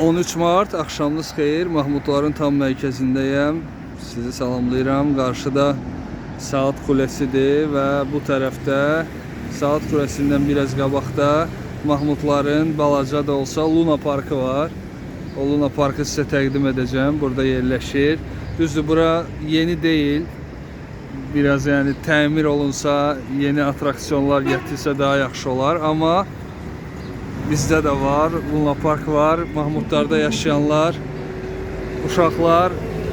13 Mart axşamınız xeyir. Mahmudların tam mərkəzindəyəm. Sizi salamlayıram. Qarşıda Saat Kulesidir və bu tərəfdə Saat Kulesindən biraz qabaqda Mahmudların balaca da olsa Luna Parkı var. O Luna Parkı sizə təqdim edəcəm. Burada yerləşir. Düzdür, bura yeni deyil. Biraz yəni təmir olunsa, yeni atraksiyonlar gətirilsə daha yaxşı olar, amma Bizdə də var, Luna Park var, Mahmudlarda yaşayanlar, uşaqlar,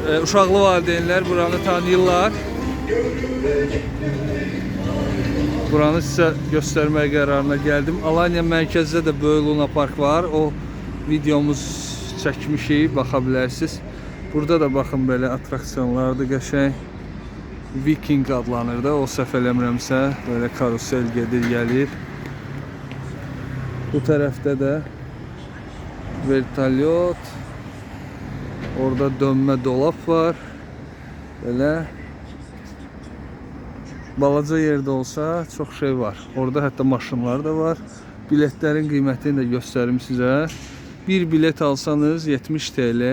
e, uşaqlı valideynlər buranı tanıyırlar. Buranı sizə göstərmək qərarına gəldim. Alanya mərkəzdə də böyük Luna Park var. O videomuz çəkmişik, baxa bilərsiniz. Burada da baxın belə atraksiyonlardır qəşəng. Viking adlanır da, o səhv eləmirəmsə, belə karusel gedir, gəlir. Bu tərəfdə də vertolyot. Orada dönmə dolab var. Belə balaca yerdə olsa çox şey var. Orada hətta maşınlar da var. Biletlərin qiymətini də göstərim sizə. Bir bilet alsanız 70 TL,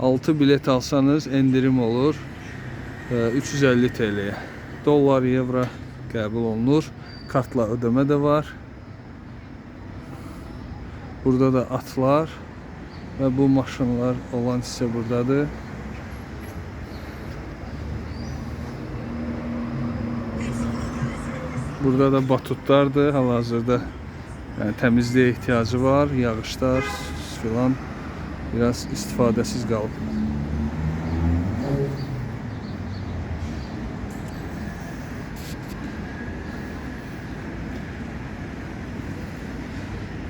6 bilet alsanız endirim olur e, 350 TL-yə. Dollar, evro qəbul olunur. Kartla ödəmə də var. Burada da atlar ve bu maşınlar olan hissə buradadır. Burada da batutlardır hal-hazırda. Yəni təmizliyə ehtiyacı var, yağışlar filan biraz istifadəsiz qalıb.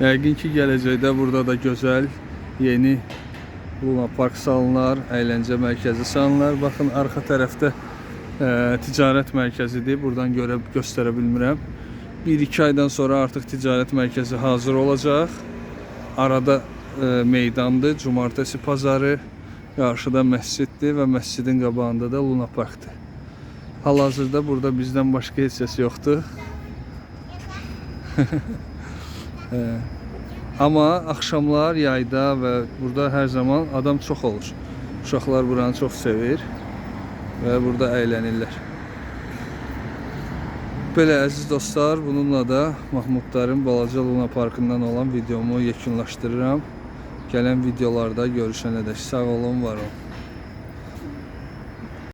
Yəqin ki, gələcəkdə burada da gözəl, yeni Luna Park salınar, əyləncə mərkəzi salınar. Baxın, arxa tərəfdə e, ticarət mərkəzidir. Buradan görə göstərə bilmirəm. 1-2 aydan sonra artıq ticarət mərkəzi hazır olacaq. Arada e, meydandır, cumartesi pazarı. Qarşıda məsciddir və məscidin qabağında da Luna Parkdır. Hal-hazırda burada bizdən başqa heç kəs yoxdur. Amma axşamlar yayda və burada hər zaman adam çox olur. Uşaqlar buranı çox sevir və burada əylənirlər. Belə əziz dostlar, bununla da Mahmudların Balaca Luna Parkından olan videomu yekunlaşdırıram. Gələn videolarda görüşənə dək sağ olun, var olun.